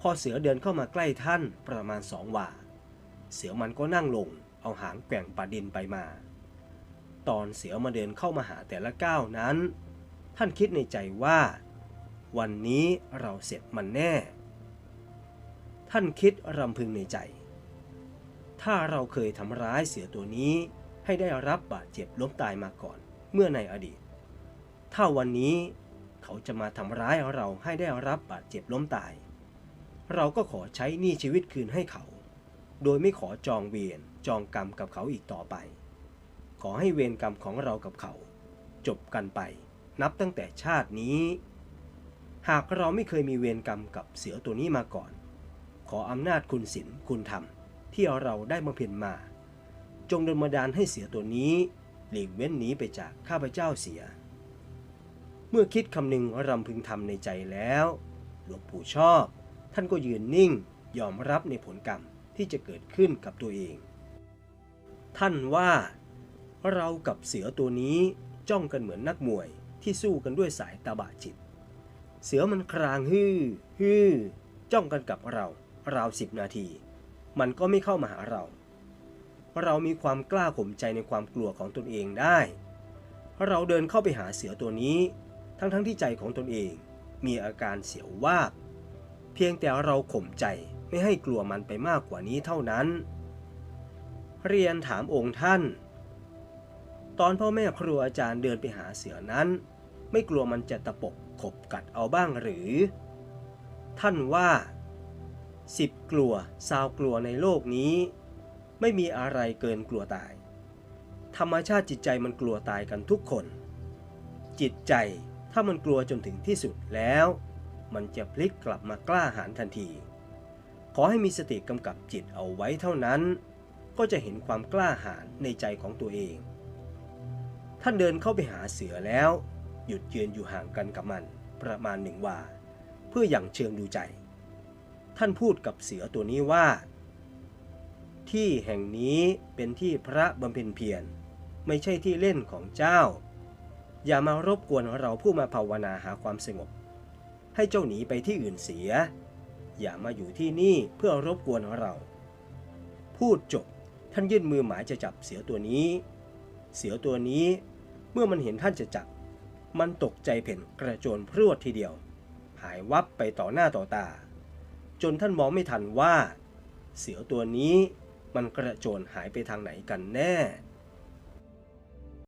พอเสือเดินเข้ามาใกล้ท่านประมาณสองว่า เสือมันก็นั่งลง เอาหางแกว่งปาดินไปมา ตอนเสือมาเดินเข้ามาหาแต่ละก้าวนั้น ท่านคิดในใจว่า วันนี้เราเสร็จมันแน่ ท่านคิดรำพึงในใจ ถ้าเราเคยทำร้ายเสือตัวนี้ให้ได้รับบาดเจ็บล้มตายมาก่อนเมื่อในอดีต ถ้าวันนี้เขาจะมาทำร้ายเราให้ได้รับบาดเจ็บล้มตาย เราก็ขอใช้หนี้ชีวิตคืนให้เขา โดยไม่ขอจองเวรจองกรรมกับเขาอีกต่อไป ขอให้เวรกรรมของเรากับเขา จบกันไป นับตั้งแต่ชาตินี้ หากเราไม่เคยมีเวรกรรมกับเสือตัวนี้มาก่อน ขออำนาจคุณศีลคุณธรรมที่เราได้มาเพียนมา จงดลบันดาลให้เสือตัวนี้ หลีกเว้นหนีไปจากข้าพเจ้าเสีย เมื่อคิดคำหนึ่งรำพึงทำในใจแล้ว หลวงปู่ชอบ ท่านก็ยืนนิ่งยอมรับในผลกรรมที่จะเกิดขึ้นกับตัวเอง ท่านว่าเรากับเสือตัวนี้จ้องกันเหมือนนักมวยที่สู้กันด้วยสายตาบาจิต เสือมันครางฮือฮือจ้องกันกับเรา ราวสิบนาที มันก็ไม่เข้ามาหาเรา เรามีความกล้าข่มใจในความกลัวของตนเองได้ เราเดินเข้าไปหาเสือตัวนี้ ทั้งๆทที่ใจของตนเอง มีอาการเสียววาบ พียงแต่เราข่มใจไม่ให้กลัวมันไปมากกว่านี้เท่านั้น เรียนถามองค์ท่าน ตอนพ่อแม่ครูอาจารย์เดินไปหาเสือนั้น ไม่กลัวมันจะตะปบขบกัดเอาบ้างหรือ ท่านว่าสิบกลัวสาวกลัวในโลกนี้ ไม่มีอะไรเกินกลัวตาย ธรรมชาติจิตใจมันกลัวตายกันทุกคน จิตใจถ้ามันกลัวจนถึงที่สุดแล้ว มันจะพลิกกลับมากล้าหาญทันที ขอให้มีสติกำกับจิตเอาไว้เท่านั้น ก็จะเห็นความกล้าหาญในใจของตัวเอง ท่านเดินเข้าไปหาเสือแล้ว หยุดยืนอยู่ห่างกันกับมันประมาณหนึ่งว่า เพื่ออย่างเชิงดูใจ ท่านพูดกับเสือตัวนี้ว่า ที่แห่งนี้เป็นที่พระบำเพ็ญเพียรไม่ใช่ที่เล่นของเจ้า อย่ามารบกวนเราผู้มาภาวนาหาความสงบ ให้เจ้าหนีไปที่อื่นเสีย อย่ามาอยู่ที่นี่เพื่อรบกวนเรา พูดจบท่านยื่นมือหมายจะจับเสือตัวนี้ เสือตัวนี้เมื่อมันเห็นท่านจะจับ มันตกใจเพ่นกระโจนพรวดทีเดียว หายวับไปต่อหน้าต่อตา จนท่านมองไม่ทันว่า เสือตัวนี้มันกระโจนหายไปทางไหนกันแน่